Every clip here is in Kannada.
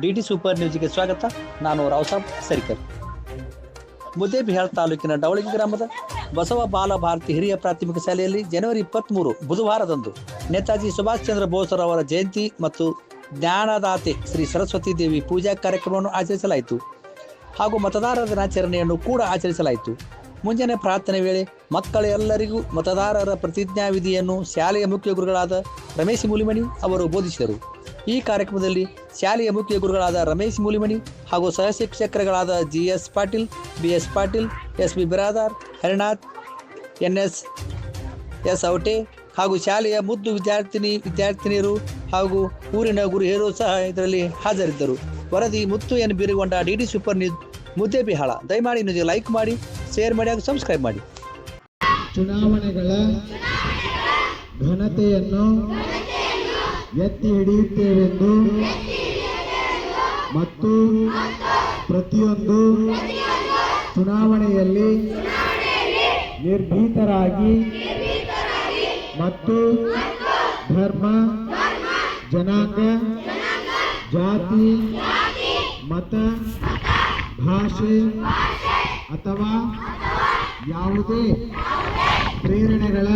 ಡಿ ಟಿ ಸೂಪರ್ ನ್ಯೂಸ್ಗೆ ಸ್ವಾಗತ. ನಾನು ರಾವ್ಸಾಬ್ ಸರಿಕರ್. ಮುದ್ದೇಬಿಹಾಳ್ ತಾಲೂಕಿನ ಡವಳಗಿ ಗ್ರಾಮದ ಬಸವ ಬಾಲ ಭಾರತಿ ಹಿರಿಯ ಪ್ರಾಥಮಿಕ ಶಾಲೆಯಲ್ಲಿ ಜನವರಿ ಇಪ್ಪತ್ತ್ಮೂರು ಬುಧವಾರದಂದು ನೇತಾಜಿ ಸುಭಾಷ್ ಚಂದ್ರ ಬೋಸ್ರವರ ಜಯಂತಿ ಮತ್ತು ಜ್ಞಾನದಾತೆ ಶ್ರೀ ಸರಸ್ವತಿ ದೇವಿ ಪೂಜಾ ಕಾರ್ಯಕ್ರಮವನ್ನು ಆಚರಿಸಲಾಯಿತು. ಹಾಗೂ ಮತದಾರರ ದಿನಾಚರಣೆಯನ್ನು ಕೂಡ ಆಚರಿಸಲಾಯಿತು. ಮುಂಜಾನೆ ಪ್ರಾರ್ಥನೆ ವೇಳೆ ಮಕ್ಕಳೆಲ್ಲರಿಗೂ ಮತದಾರರ ಪ್ರತಿಜ್ಞಾ ವಿಧಿಯನ್ನು ಶಾಲೆಯ ಮುಖ್ಯ ಗುರುಗಳಾದ ರಮೇಶ್ ಮೂಲಿಮಣಿ ಅವರು ಬೋಧಿಸಿದರು. ಈ ಕಾರ್ಯಕ್ರಮದಲ್ಲಿ ಶಾಲೆಯ ಮುಖ್ಯ ಗುರುಗಳಾದ ರಮೇಶ್ ಮೂಲಿಮಣಿ ಹಾಗೂ ಸಹಶಿಕ್ಷಕರುಗಳಾದ G S Patil B S Patil S B Biradar, Harinath N S S Aute ಹಾಗೂ ಶಾಲೆಯ ಮುದ್ದು ವಿದ್ಯಾರ್ಥಿನಿ, ವಿದ್ಯಾರ್ಥಿನಿಯರು ಹಾಗೂ ಊರಿನ ಗುರು ಹಿರಿಯರು ಸಹ ಇದರಲ್ಲಿ ಹಾಜರಿದ್ದರು. ವರದಿ Muttu N. Birugonda D D super news Muddebihal ದಯಮಾಡಿ ನಿಮಗೆ ಲೈಕ್ ಮಾಡಿ ಶೇರ್ ಮಾಡಿ ಹಾಗೂ ಸಬ್ಸ್ಕ್ರೈಬ್ ಮಾಡಿ. ಚುನಾವಣೆಗಳ ಘನತೆಯನ್ನು ಎತ್ತಿ ಹಿಡಿಯುತ್ತೇವೆಂದು ಮತ್ತು ಪ್ರತಿಯೊಂದು ಚುನಾವಣೆಯಲ್ಲಿ ನಿರ್ಭೀತರಾಗಿ ಮತ್ತು ಧರ್ಮ, ಜನಾಂಗ, ಜಾತಿ, ಮತ, ಭಾಷೆ ಅಥವಾ ಯಾವುದೇ ಪ್ರೇರಣೆಗಳ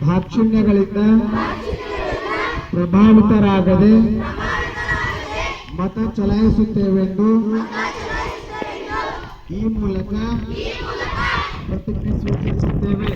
ದಾಕ್ಷಿಣ್ಯಗಳಿಂದ ಪ್ರಭಾವಿತರಾಗದೆ ಮತ ಚಲಾಯಿಸುತ್ತೇವೆಂದು ಈ ಮೂಲಕ ಪ್ರತಿಜ್ಞೆ ಸ್ವೀಕರಿಸುತ್ತೇವೆ.